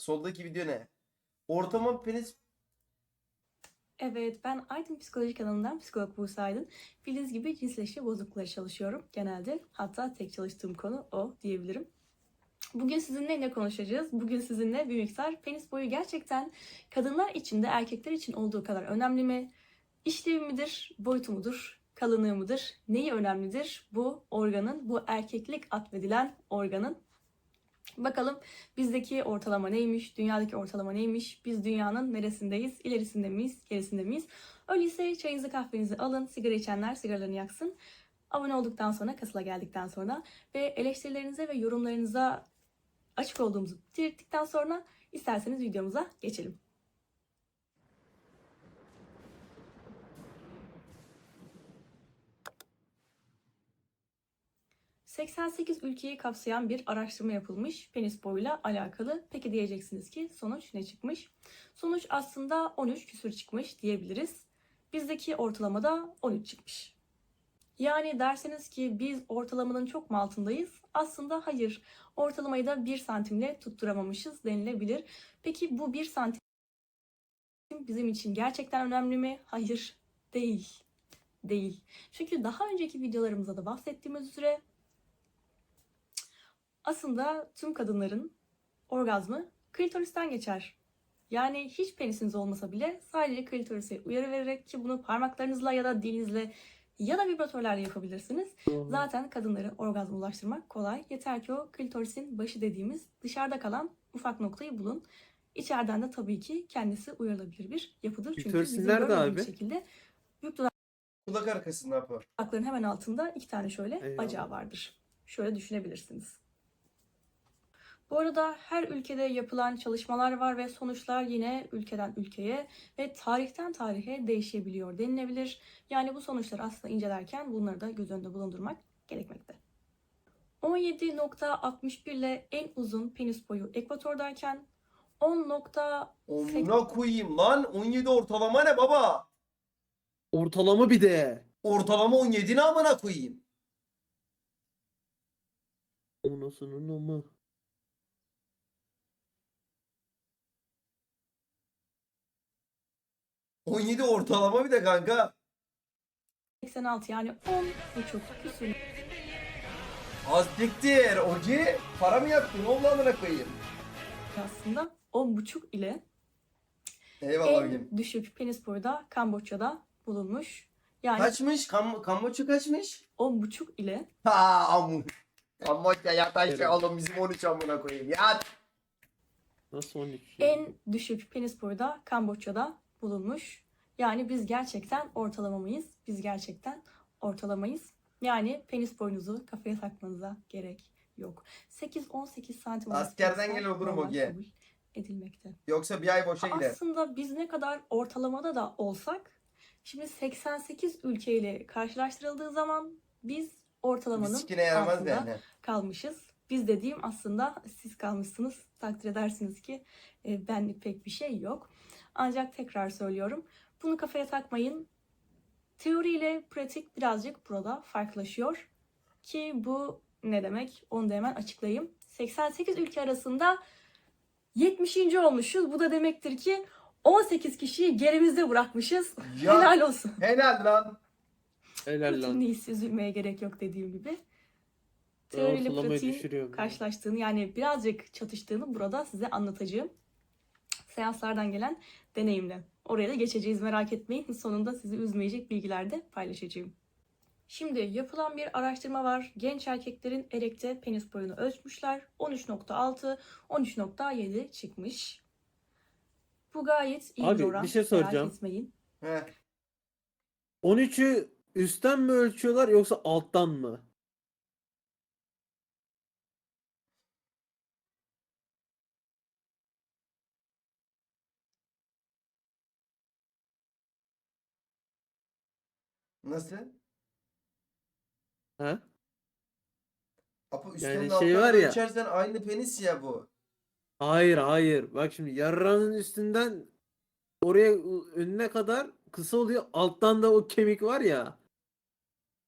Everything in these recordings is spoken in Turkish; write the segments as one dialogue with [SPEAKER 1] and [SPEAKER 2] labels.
[SPEAKER 1] Soldaki video ne? Ortamın penis
[SPEAKER 2] Evet, ben Aydın Psikoloji kanalından psikolog Buse Aydın. Bildiğiniz gibi cinsleşme bozuklukları çalışıyorum genelde. Hatta tek çalıştığım konu o diyebilirim. Bugün sizinle ne konuşacağız? Bugün sizinle bir miktar penis boyu gerçekten kadınlar için de erkekler için olduğu kadar önemli mi? İşlevi midir? Boyutu mudur? Kalınlığı mıdır? Neyi önemlidir? Bu organın, bu erkeklik atfedilen organın Bakalım bizdeki ortalama neymiş, dünyadaki ortalama neymiş, biz dünyanın neresindeyiz, ilerisinde miyiz, gerisinde miyiz? Öyleyse çayınızı kahvenizi alın, sigara içenler sigaralarını yaksın. Abone olduktan sonra, kasıla geldikten sonra ve eleştirilerinize ve yorumlarınıza açık olduğumuzu belirttikten sonra isterseniz videomuza geçelim. ...88 ülkeyi kapsayan bir araştırma yapılmış penis boyuyla alakalı. Peki diyeceksiniz ki sonuç ne çıkmış? Sonuç aslında 13 küsür çıkmış diyebiliriz. Bizdeki ortalamada 13 çıkmış. Yani derseniz ki biz ortalamanın çok mu altındayız? Aslında hayır. Ortalamayı da 1 santimle tutturamamışız denilebilir. Peki bu 1 santim bizim için gerçekten önemli mi? Hayır. Değil. Değil. Çünkü daha önceki videolarımızda da bahsettiğimiz üzere aslında tüm kadınların orgazmı klitoristen geçer. Yani hiç penisiniz olmasa bile sadece klitorise uyarı vererek ki bunu parmaklarınızla ya da dilinizle ya da vibratörlerle yapabilirsiniz. Zaten kadınları orgazma ulaştırmak kolay. Yeter ki o klitorisin başı dediğimiz dışarıda kalan ufak noktayı bulun. İçeriden de tabii ki kendisi uyarılabilir bir yapıdır. Çünkü
[SPEAKER 3] Klitorisin
[SPEAKER 2] bizim
[SPEAKER 3] nerede
[SPEAKER 2] görmediğimiz
[SPEAKER 3] abi?
[SPEAKER 2] şekilde büyük
[SPEAKER 1] kulak arkasında yapar.
[SPEAKER 2] dudakların hemen altında iki tane şöyle
[SPEAKER 3] Eyvallah.
[SPEAKER 2] bacağı vardır. Şöyle düşünebilirsiniz. Bu arada her ülkede yapılan çalışmalar var ve sonuçlar yine ülkeden ülkeye ve tarihten tarihe değişebiliyor denilebilir. Yani bu sonuçları aslında incelerken bunları da göz önünde bulundurmak gerekmekte. 17.61 ile en uzun penis boyu ekvatordayken 10.8
[SPEAKER 1] Omuna koyayım lan. 17 ortalama ne baba?
[SPEAKER 3] Ortalama bir de.
[SPEAKER 1] Ortalama 17 ne amına koyayım?
[SPEAKER 3] Onasının ama.
[SPEAKER 1] — 17 ortalama bir de kanka.
[SPEAKER 2] 86 yani 10.5 küsur
[SPEAKER 1] Az diktir. Ogi para mı yaktın? Ne oldu amına koyayım?
[SPEAKER 2] aslında 10.5 ile
[SPEAKER 1] Eyvallah
[SPEAKER 2] en
[SPEAKER 1] Ogi'm.
[SPEAKER 2] düşük penis boyu da Kamboçya'da bulunmuş. Yani
[SPEAKER 1] Kaçmış? Kam Kamboçya kaçmış?
[SPEAKER 2] 10.5 ile
[SPEAKER 1] Ha amu. Kamboçya yat aşağı
[SPEAKER 3] Evet.
[SPEAKER 1] oğlum bizim 13 amına koyayım. Yat.
[SPEAKER 3] Nasıl 13 ya?
[SPEAKER 2] en düşük penis boyu da Kamboçya'da bulunmuş. Yani biz gerçekten ortalama mıyız? Biz gerçekten ortalamayız. Yani penis boyunuzu kafaya takmanıza gerek yok. 8-18 santim
[SPEAKER 1] Askerden
[SPEAKER 2] penisler
[SPEAKER 1] gel olurum Oge.
[SPEAKER 2] kabul edilmekte.
[SPEAKER 1] Yoksa bir ay boşa gider.
[SPEAKER 2] Aslında biz ne kadar ortalamada da olsak şimdi 88 ülkeyle karşılaştırıldığı zaman biz ortalamanın
[SPEAKER 1] yaramaz
[SPEAKER 2] altında
[SPEAKER 1] yani.
[SPEAKER 2] kalmışız. Biz dediğim aslında siz kalmışsınız. Takdir edersiniz ki e, benlik pek bir şey yok. Ancak tekrar söylüyorum. Bunu kafaya takmayın. Teori ile pratik birazcık burada farklılaşıyor. Ki bu ne demek? Onu da hemen açıklayayım. 88 ülke arasında 70. olmuşuz. Bu da demektir ki 18 kişiyi gerimizde bırakmışız.
[SPEAKER 1] Ya
[SPEAKER 2] Helal olsun.
[SPEAKER 1] helal lan.
[SPEAKER 3] Helal lan.
[SPEAKER 2] Hiç üzülmeye gerek yok dediğim gibi.
[SPEAKER 3] Ben
[SPEAKER 2] Teori ile
[SPEAKER 3] ortalamayı
[SPEAKER 2] pratiğin karşılaştığını yani birazcık çatıştığını burada size anlatacağım. Seanslardan gelen deneyimle. Oraya da geçeceğiz merak etmeyin. Sonunda sizi üzmeyecek bilgiler de paylaşacağım. Şimdi yapılan bir araştırma var. Genç erkeklerin erekte penis boyunu ölçmüşler. 13.6, 13.7 çıkmış. Bu gayet iyi
[SPEAKER 3] Abi,
[SPEAKER 2] bir oran.
[SPEAKER 3] bir şey
[SPEAKER 2] Merak
[SPEAKER 3] soracağım.
[SPEAKER 2] etmeyin.
[SPEAKER 1] Heh.
[SPEAKER 3] 13'ü üstten mi ölçüyorlar yoksa alttan mı?
[SPEAKER 1] Nasıl?
[SPEAKER 3] Ha?
[SPEAKER 1] Apo üstten
[SPEAKER 3] Yani şey
[SPEAKER 1] alttan
[SPEAKER 3] var ya.
[SPEAKER 1] ölçersen aynı penis ya bu.
[SPEAKER 3] Hayır hayır. Bak şimdi yarrağının üstünden oraya önüne kadar kısa oluyor. Alttan da o kemik var ya.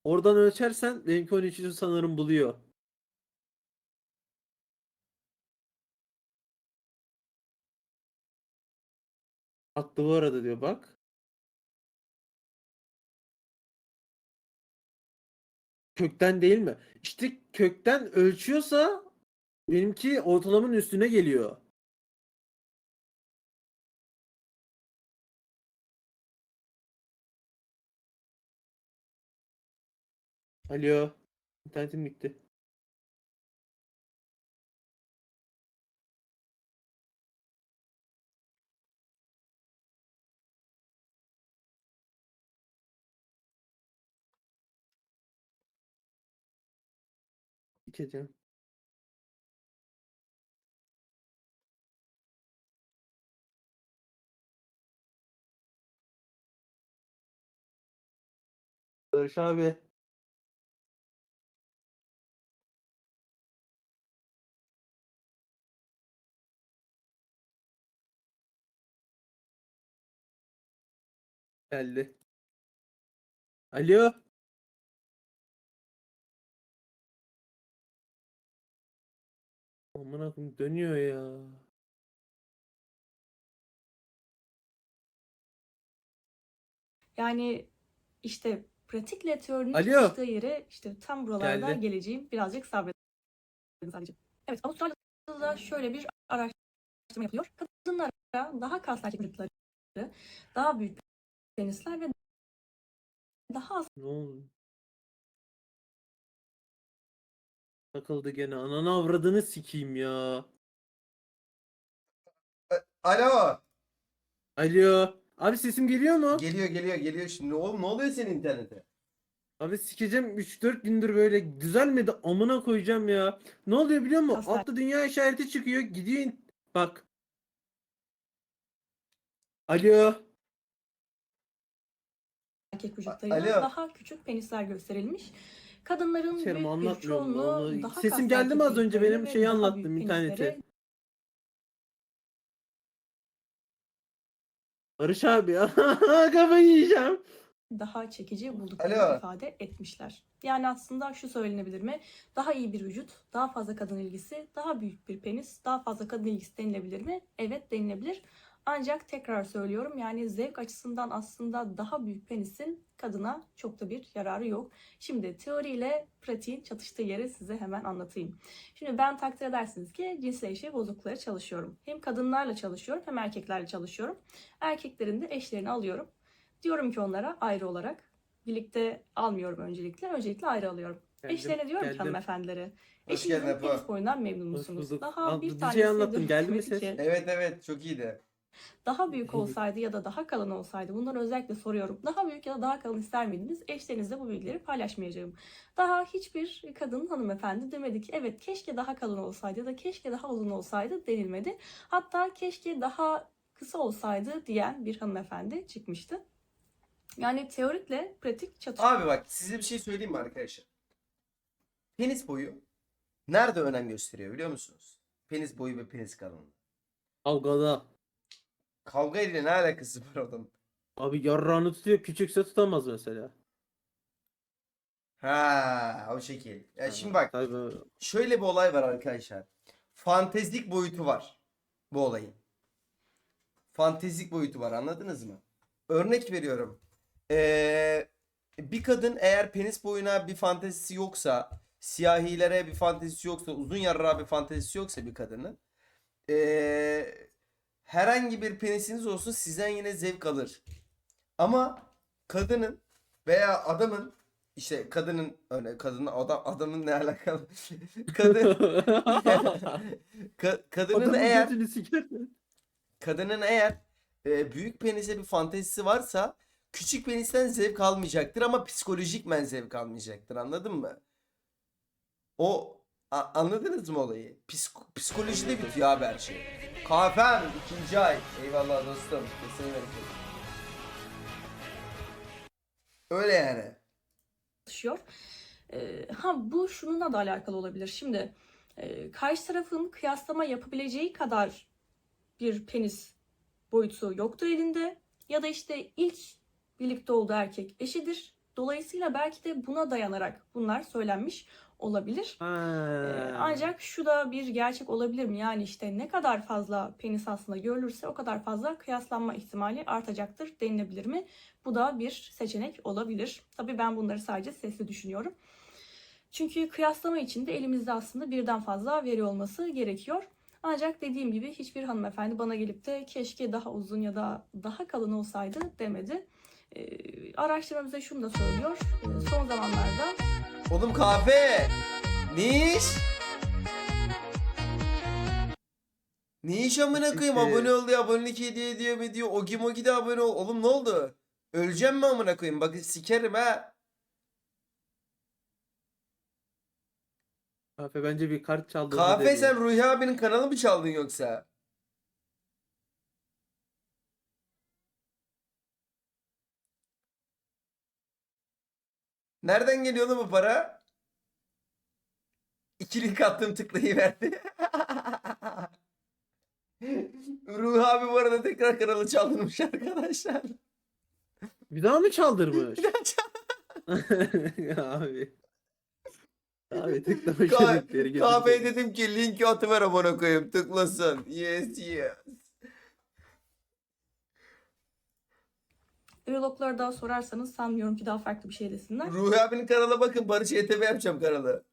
[SPEAKER 3] Oradan ölçersen benimki 13'ü sanırım buluyor. Haklı bu arada diyor bak. Kökten değil mi? İşte kökten ölçüyorsa benimki ortalamanın üstüne geliyor. Alo. İnternetim gitti. Sikeceğim. Barış abi. Geldi. Alo. Amına koyayım dönüyor ya.
[SPEAKER 2] Yani işte pratikle teorinin
[SPEAKER 3] Alo.
[SPEAKER 2] çalıştığı yere işte tam buralarda
[SPEAKER 3] Geldi.
[SPEAKER 2] geleceğim. Birazcık sabredin sadece. Evet Avustralya'da da şöyle bir araştırma yapılıyor. Kadınlara daha kaslı erkek vücutları, daha büyük penisler ve daha az
[SPEAKER 3] Ne oldu? Takıldı gene. Ananı avradını sikeyim ya.
[SPEAKER 1] Alo.
[SPEAKER 3] Alo. Abi sesim geliyor mu?
[SPEAKER 1] Geliyor geliyor geliyor şimdi. Oğlum ne oluyor senin internete?
[SPEAKER 3] Abi sikeceğim 3-4 gündür böyle düzelmedi amına koyacağım ya. Ne oluyor biliyor musun? Altta dünya işareti çıkıyor. Gidiyor. in- Bak. Alo.
[SPEAKER 2] erkek vücutlarına
[SPEAKER 1] Alo.
[SPEAKER 2] daha küçük penisler gösterilmiş. Kadınların
[SPEAKER 3] Sikerim,
[SPEAKER 2] büyük bir
[SPEAKER 3] anlatmıyorum
[SPEAKER 2] çoğunluğu
[SPEAKER 3] onu.
[SPEAKER 2] daha
[SPEAKER 3] Sesim geldi mi az önce? Benim şeyi
[SPEAKER 2] daha
[SPEAKER 3] anlattım,
[SPEAKER 2] büyük
[SPEAKER 3] interneti.
[SPEAKER 2] penislere
[SPEAKER 3] Barış abi ya. Kafayı yiyeceğim.
[SPEAKER 2] daha çekici bulduklarını
[SPEAKER 1] Alo.
[SPEAKER 2] ifade etmişler. Yani aslında şu söylenebilir mi? Daha iyi bir vücut, daha fazla kadın ilgisi, daha büyük bir penis, daha fazla kadın ilgisi denilebilir mi? Evet denilebilir. Ancak tekrar söylüyorum yani zevk açısından aslında daha büyük penisin kadına çok da bir yararı yok. Şimdi teoriyle pratiğin çatıştığı yeri size hemen anlatayım. Şimdi ben takdir edersiniz ki cinsel ilişki bozuklukları çalışıyorum. Hem kadınlarla çalışıyorum hem erkeklerle çalışıyorum. Erkeklerin de eşlerini alıyorum. Diyorum ki onlara ayrı olarak. Birlikte almıyorum öncelikle. Öncelikle ayrı alıyorum.
[SPEAKER 3] Geldim,
[SPEAKER 2] Eşlerine diyorum ki
[SPEAKER 3] geldim.
[SPEAKER 2] hanımefendilere.
[SPEAKER 1] Hoş
[SPEAKER 2] Eşinizin penis boyundan memnun musunuz? Daha
[SPEAKER 3] Al,
[SPEAKER 2] bir
[SPEAKER 3] DJ'yi
[SPEAKER 2] tanesi
[SPEAKER 3] anlattım, geldi mi
[SPEAKER 2] ki,
[SPEAKER 3] ses?
[SPEAKER 1] Evet evet çok iyiydi.
[SPEAKER 2] Daha büyük olsaydı ya da daha kalın olsaydı bunları özellikle soruyorum. Daha büyük ya da daha kalın ister miydiniz? Eşlerinizle bu bilgileri paylaşmayacağım. Daha hiçbir kadın hanımefendi demedi ki evet keşke daha kalın olsaydı ya da keşke daha uzun olsaydı denilmedi. Hatta keşke daha kısa olsaydı diyen bir hanımefendi çıkmıştı. Yani teorikle pratik çatışıyor.
[SPEAKER 1] Abi bak size bir şey söyleyeyim mi arkadaşlar? Penis boyu nerede önem gösteriyor biliyor musunuz? Penis boyu ve penis kalınlığı.
[SPEAKER 3] Kavgada.
[SPEAKER 1] Kavga ile ne alakası var onun?
[SPEAKER 3] Abi yarrağını tutuyor. Küçükse tutamaz mesela.
[SPEAKER 1] Ha, o şekil. Ya şimdi bak
[SPEAKER 3] Tabii.
[SPEAKER 1] şöyle bir olay var arkadaşlar. Fantezik boyutu var bu olayın. Fantezik boyutu var anladınız mı? Örnek veriyorum. Ee, bir kadın eğer penis boyuna bir fantezisi yoksa, siyahilere bir fantezisi yoksa, uzun yarrağa bir fantezisi yoksa bir kadının ee, herhangi bir penisiniz olsun sizden yine zevk alır. Ama kadının veya adamın işte kadının öyle kadının adam adamın ne alakalı? Kadın Ka- kadının
[SPEAKER 3] Adamın
[SPEAKER 1] eğer kadının eğer e, büyük penise bir fantezisi varsa küçük penisten zevk almayacaktır ama psikolojikmen zevk almayacaktır. Anladın mı? O a- anladınız mı olayı? Psiko- psikolojide bitiyor abi her şey. Kahvem ikinci ay. Eyvallah dostum. Kesin bereket. Öyle yani.
[SPEAKER 2] çalışıyor. Ee, ha bu şununla da alakalı olabilir. Şimdi e, karşı tarafın kıyaslama yapabileceği kadar bir penis boyutu yoktur elinde ya da işte ilk birlikte olduğu erkek eşidir. Dolayısıyla belki de buna dayanarak bunlar söylenmiş olabilir. Ee, ancak şu da bir gerçek olabilir mi? Yani işte ne kadar fazla penis aslında görülürse o kadar fazla kıyaslanma ihtimali artacaktır denilebilir mi? Bu da bir seçenek olabilir. Tabii ben bunları sadece sesli düşünüyorum. Çünkü kıyaslama için de elimizde aslında birden fazla veri olması gerekiyor. Ancak dediğim gibi hiçbir hanımefendi bana gelip de keşke daha uzun ya da daha kalın olsaydı demedi. Ee, araştırma bize şunu da söylüyor. Son zamanlarda
[SPEAKER 1] Oğlum kahve. Ne iş? Ne iş amına koyayım?
[SPEAKER 3] İşte-
[SPEAKER 1] Abone ol diye abonelik hediye ediyor mu diyor. Ogi mogi de abone ol. Oğlum ne oldu? Öleceğim mi amına koyayım? Bak sikerim ha.
[SPEAKER 3] Kahve bence bir kart çaldığını
[SPEAKER 1] Kahve sen Ruhi abinin kanalı mı çaldın yoksa? Nereden geliyor lan bu para? İkilik attım tıklayıverdi. Ruhi abi bu arada tekrar kanalı çaldırmış arkadaşlar.
[SPEAKER 3] Bir daha mı çaldırmış?
[SPEAKER 1] Bir daha çal-
[SPEAKER 3] abi. Abi tıklamış
[SPEAKER 1] Ka- Kahveye
[SPEAKER 3] götürecek.
[SPEAKER 1] dedim ki linki atıver abone koyayım tıklasın. Yes yes.
[SPEAKER 2] Ürologlara daha sorarsanız sanmıyorum ki daha farklı bir şey desinler.
[SPEAKER 1] Ruhi abinin kanala bakın Barış ETV yapacağım kanalı.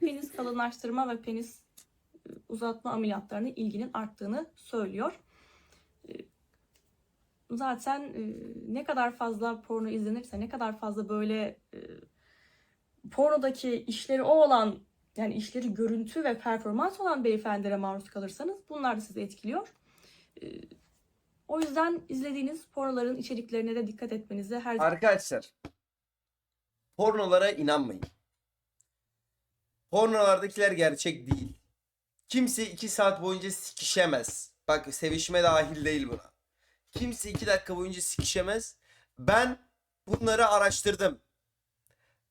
[SPEAKER 2] Penis kalınlaştırma ve penis e, uzatma ameliyatlarına ilginin arttığını söylüyor. E, Zaten e, ne kadar fazla porno izlenirse, ne kadar fazla böyle e, pornodaki işleri o olan yani işleri görüntü ve performans olan beyefendilere maruz kalırsanız bunlar da sizi etkiliyor. O yüzden izlediğiniz pornoların içeriklerine de dikkat etmenizi her
[SPEAKER 1] Arkadaşlar pornolara inanmayın. Pornolardakiler gerçek değil. Kimse iki saat boyunca sikişemez. Bak sevişme dahil değil buna. Kimse iki dakika boyunca sikişemez. Ben bunları araştırdım.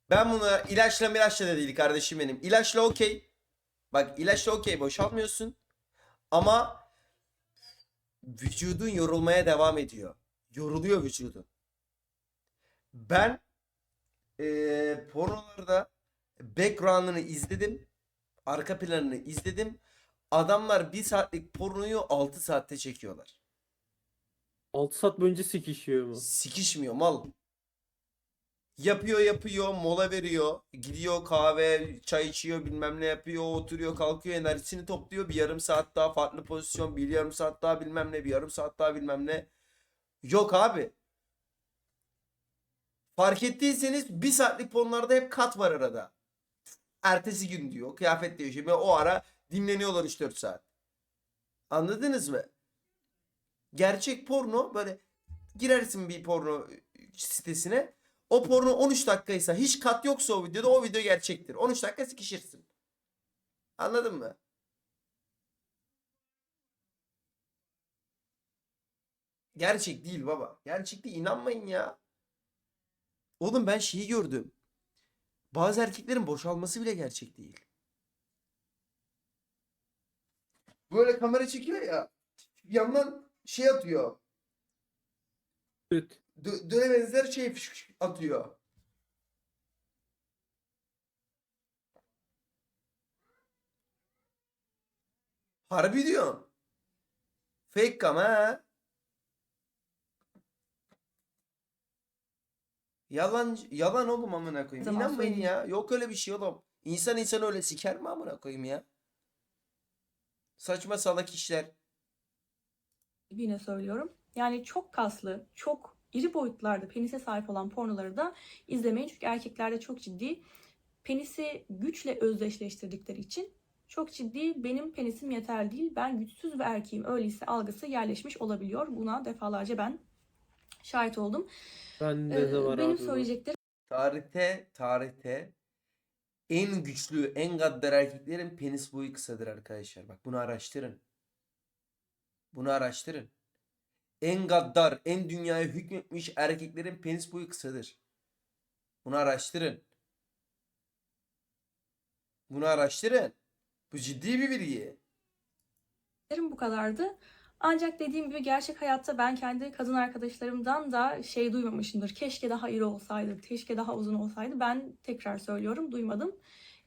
[SPEAKER 1] Ben bunu ilaçla milaçla da değil kardeşim benim. İlaçla okey. Bak ilaçla okey boşaltmıyorsun. Ama vücudun yorulmaya devam ediyor. Yoruluyor vücudun. Ben eee pornolarda background'ını izledim. Arka planını izledim. Adamlar bir saatlik pornoyu 6 saatte çekiyorlar.
[SPEAKER 3] 6 saat boyunca sikişiyor mu?
[SPEAKER 1] Sikişmiyor mal. Yapıyor yapıyor mola veriyor. Gidiyor kahve çay içiyor bilmem ne yapıyor oturuyor kalkıyor enerjisini topluyor. Bir yarım saat daha farklı pozisyon bir yarım saat daha bilmem ne bir yarım saat daha bilmem ne. Yok abi. Fark ettiyseniz bir saatlik pornolarda hep kat var arada. Ertesi gün diyor kıyafet değişiyor. Ve o ara dinleniyorlar 3-4 saat. Anladınız mı? Gerçek porno böyle girersin bir porno sitesine. O porno 13 dakikaysa hiç kat yoksa o videoda o video gerçektir. 13 dakika sıkışırsın. Anladın mı? Gerçek değil baba. Gerçek değil inanmayın ya. Oğlum ben şeyi gördüm. Bazı erkeklerin boşalması bile gerçek değil. Böyle kamera çekiyor ya. Yandan şey atıyor.
[SPEAKER 3] Süt.
[SPEAKER 1] Dö döne benzer şey atıyor. Harbi diyorum. Fake cam ha. Yalan yalan oğlum amına koyayım.
[SPEAKER 2] Zaman
[SPEAKER 1] İnanmayın
[SPEAKER 2] söyleyeyim.
[SPEAKER 1] ya. Yok öyle bir şey oğlum. İnsan insan öyle siker mi amına koyayım ya? Saçma salak işler.
[SPEAKER 2] yine söylüyorum. Yani çok kaslı, çok iri boyutlarda penise sahip olan pornoları da izlemeyin. Çünkü erkeklerde çok ciddi penisi güçle özdeşleştirdikleri için çok ciddi benim penisim yeterli değil, ben güçsüz bir erkeğim öyleyse algısı yerleşmiş olabiliyor. Buna defalarca ben şahit oldum.
[SPEAKER 3] Bende
[SPEAKER 2] Ee,
[SPEAKER 3] de var
[SPEAKER 2] benim
[SPEAKER 3] abi
[SPEAKER 2] söyleyeceklerim
[SPEAKER 1] Tarihte, tarihte en güçlü, en gaddar erkeklerin penis boyu kısadır arkadaşlar. Bak bunu araştırın. Bunu araştırın. En gaddar, en dünyaya hükmetmiş erkeklerin penis boyu kısadır. Bunu araştırın. Bunu araştırın. Bu ciddi bir bilgi.
[SPEAKER 2] bu kadardı. Ancak dediğim gibi gerçek hayatta ben kendi kadın arkadaşlarımdan da şey duymamışımdır. Keşke daha iri olsaydı, keşke daha uzun olsaydı. Ben tekrar söylüyorum duymadım.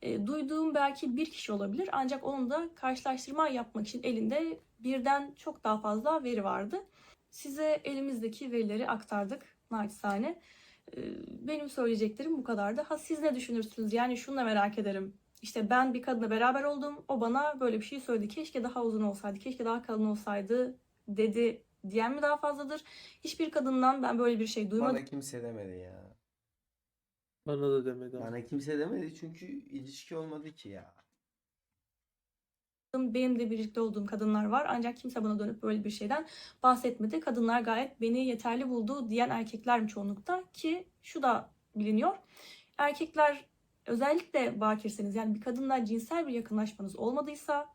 [SPEAKER 2] E, duyduğum belki bir kişi olabilir ancak onun da karşılaştırma yapmak için elinde birden çok daha fazla veri vardı. Size elimizdeki verileri aktardık naçizane. E, benim söyleyeceklerim bu kadardı. Ha siz ne düşünürsünüz? Yani şunu da merak ederim. İşte ben bir kadınla beraber oldum. O bana böyle bir şey söyledi. Keşke daha uzun olsaydı, keşke daha kalın olsaydı dedi diyen mi daha fazladır? Hiçbir kadından ben böyle bir şey duymadım.
[SPEAKER 1] Bana kimse demedi ya.
[SPEAKER 3] Bana da demedi.
[SPEAKER 1] Bana kimse demedi çünkü ilişki olmadı ki ya.
[SPEAKER 2] Benim de birlikte olduğum kadınlar var ancak kimse bana dönüp böyle bir şeyden bahsetmedi. Kadınlar gayet beni yeterli buldu diyen erkekler çoğunlukta ki şu da biliniyor. Erkekler özellikle bakirseniz yani bir kadınla cinsel bir yakınlaşmanız olmadıysa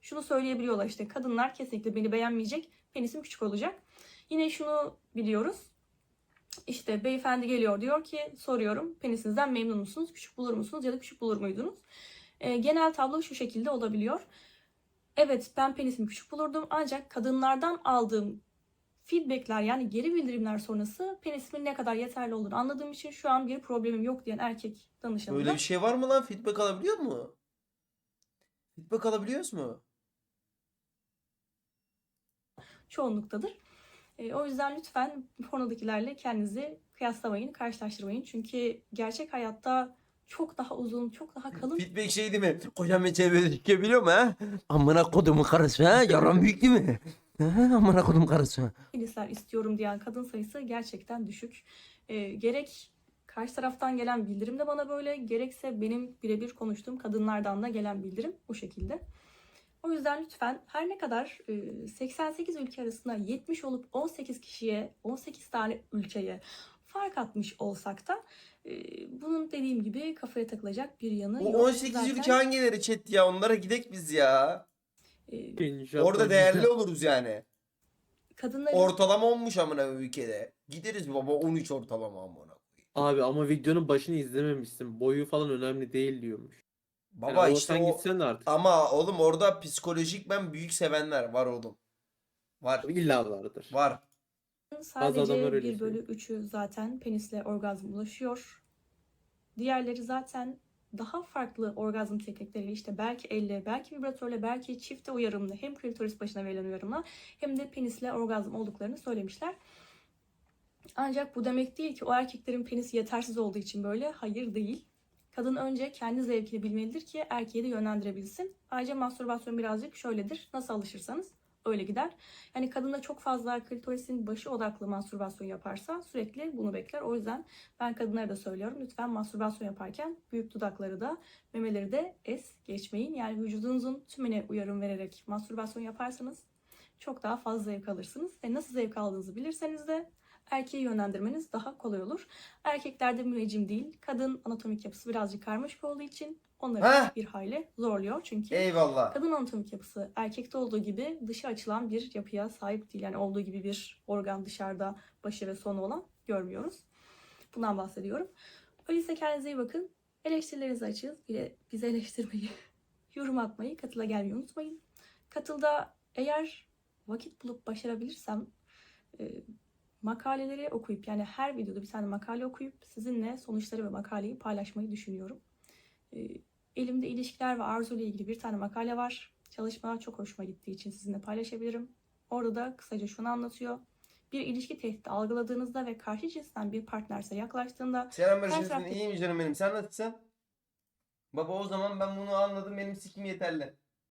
[SPEAKER 2] şunu söyleyebiliyorlar işte kadınlar kesinlikle beni beğenmeyecek penisim küçük olacak. Yine şunu biliyoruz. İşte beyefendi geliyor diyor ki soruyorum penisinizden memnun musunuz? Küçük bulur musunuz ya da küçük bulur muydunuz? E, genel tablo şu şekilde olabiliyor. Evet ben penisimi küçük bulurdum ancak kadınlardan aldığım feedbackler yani geri bildirimler sonrası penisimin ne kadar yeterli olduğunu anladığım için şu an bir problemim yok diyen erkek danışanı
[SPEAKER 1] Böyle bir şey var mı lan? Feedback alabiliyor mu? Feedback alabiliyoruz mu?
[SPEAKER 2] çoğunluktadır. E, o yüzden lütfen pornodakilerle kendinizi kıyaslamayın, karşılaştırmayın. Çünkü gerçek hayatta çok daha uzun, çok daha kalın
[SPEAKER 1] Feedback şey değil mi? Kocam içeri çıkabiliyor mu ha? Amına kodumun karısı ha? Yaran büyük değil mi? Ha, Amına kodum karısı.
[SPEAKER 2] penisler istiyorum diyen kadın sayısı gerçekten düşük. E, gerek karşı taraftan gelen bildirim de bana böyle, gerekse benim birebir konuştuğum kadınlardan da gelen bildirim bu şekilde. O yüzden lütfen her ne kadar e, 88 ülke arasında 70 olup 18 kişiye, 18 tane ülkeye fark atmış olsak da e, bunun dediğim gibi kafaya takılacak bir yanı
[SPEAKER 1] O
[SPEAKER 2] yok.
[SPEAKER 1] 18
[SPEAKER 2] Zaten,
[SPEAKER 1] ülke hangileri chat ya? Onlara gidek biz ya.
[SPEAKER 2] e,
[SPEAKER 1] Orada değerli oluruz yani.
[SPEAKER 2] kadınların
[SPEAKER 1] Ortalama olmuş amına ülkede. Gideriz baba 13 ortalama amına.
[SPEAKER 3] Abi ama videonun başını izlememişsin. Boyu falan önemli değil diyormuş. Yani
[SPEAKER 1] Baba işte o
[SPEAKER 3] gitsen de artık.
[SPEAKER 1] ama oğlum orada psikolojik ben büyük sevenler var oğlum. Var.
[SPEAKER 3] İlla vardır.
[SPEAKER 1] Var.
[SPEAKER 2] Sadece
[SPEAKER 3] adamlar öyle
[SPEAKER 2] 1 bölü 3'ü zaten penisle orgazm ulaşıyor. Diğerleri zaten daha farklı orgazm teknikleriyle işte belki elle, belki vibratörle, belki çifte uyarımlı hem klitoris başına verilen uyarımla hem de penisle orgazm olduklarını söylemişler. Ancak bu demek değil ki o erkeklerin penisi yetersiz olduğu için böyle. Hayır değil. Kadın önce kendi zevkini bilmelidir ki erkeği de yönlendirebilsin. Ayrıca mastürbasyon birazcık şöyledir. Nasıl alışırsanız öyle gider. Yani kadında çok fazla klitorisin başı odaklı mastürbasyon yaparsa sürekli bunu bekler. O yüzden ben kadınlara da söylüyorum. Lütfen mastürbasyon yaparken büyük dudakları da memeleri de es geçmeyin. Yani vücudunuzun tümüne uyarım vererek mastürbasyon yaparsanız çok daha fazla zevk alırsınız. Ve nasıl zevk aldığınızı bilirseniz de erkeği yönlendirmeniz daha kolay olur. Erkeklerde müneccim değil. Kadın anatomik yapısı birazcık karmaşık olduğu için onları
[SPEAKER 1] Heh.
[SPEAKER 2] bir hayli zorluyor. Çünkü
[SPEAKER 1] Eyvallah.
[SPEAKER 2] Kadın anatomik yapısı erkekte olduğu gibi dışa açılan bir yapıya sahip değil. Yani olduğu gibi bir organ dışarıda başı ve sonu olan görmüyoruz. Bundan bahsediyorum. Öyleyse kendinize iyi bakın. Eleştirilerinizi açın. Bile bizi eleştirmeyi, yorum atmayı, katıla gelmeyi unutmayın. Katılda eğer vakit bulup başarabilirsem e, makaleleri okuyup yani her videoda bir tane makale okuyup sizinle sonuçları ve makaleyi paylaşmayı düşünüyorum. E, Elimde ilişkiler ve arzu ile ilgili bir tane makale var. Çalışma çok hoşuma gittiği için sizinle paylaşabilirim. Orada da kısaca şunu anlatıyor. Bir ilişki tehdidi algıladığınızda ve karşı cinsten bir partnerse yaklaştığında
[SPEAKER 1] Selam
[SPEAKER 2] Her
[SPEAKER 1] Barış'ın
[SPEAKER 2] tarafta-
[SPEAKER 1] iyiyim canım benim. Sen nasılsın? Baba o zaman ben bunu anladım. Benim sikim yeterli.